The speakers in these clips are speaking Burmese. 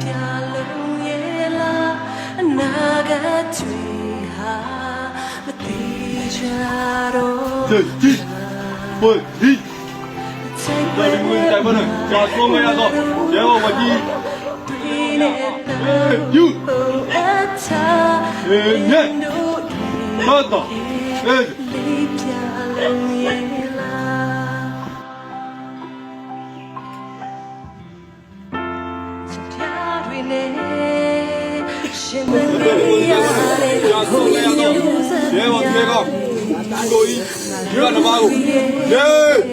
ပြလုံးရဲ့လားအနာဂတ်တွေဟာမတိကြတော့ဟေးဟေးဟေးဟေးဒါရင်ဝင်တိုင်မနော်ကြာဆုံးမရတော့ရဲဘော်မကြီးဟေးယူဟေးနဲ့တော့ဟေး ရှင်သင်္ကေတရတယ်ဘုရားရဲ့ရဲဘော်ပြေကောင်းကိုကြီးဒီကနမကိုယေ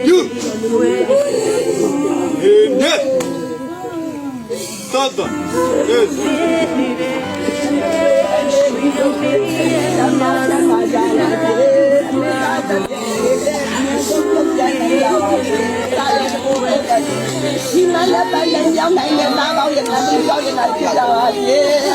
ယူဟေနေသတ်တော်ယေရှုဒီမှာလည်းပြန်ရောက်နိုင်တဲ့သားပေါင်းရဲ့ငါတို့ရောက်နေတာဖြစ်တာပါရှင်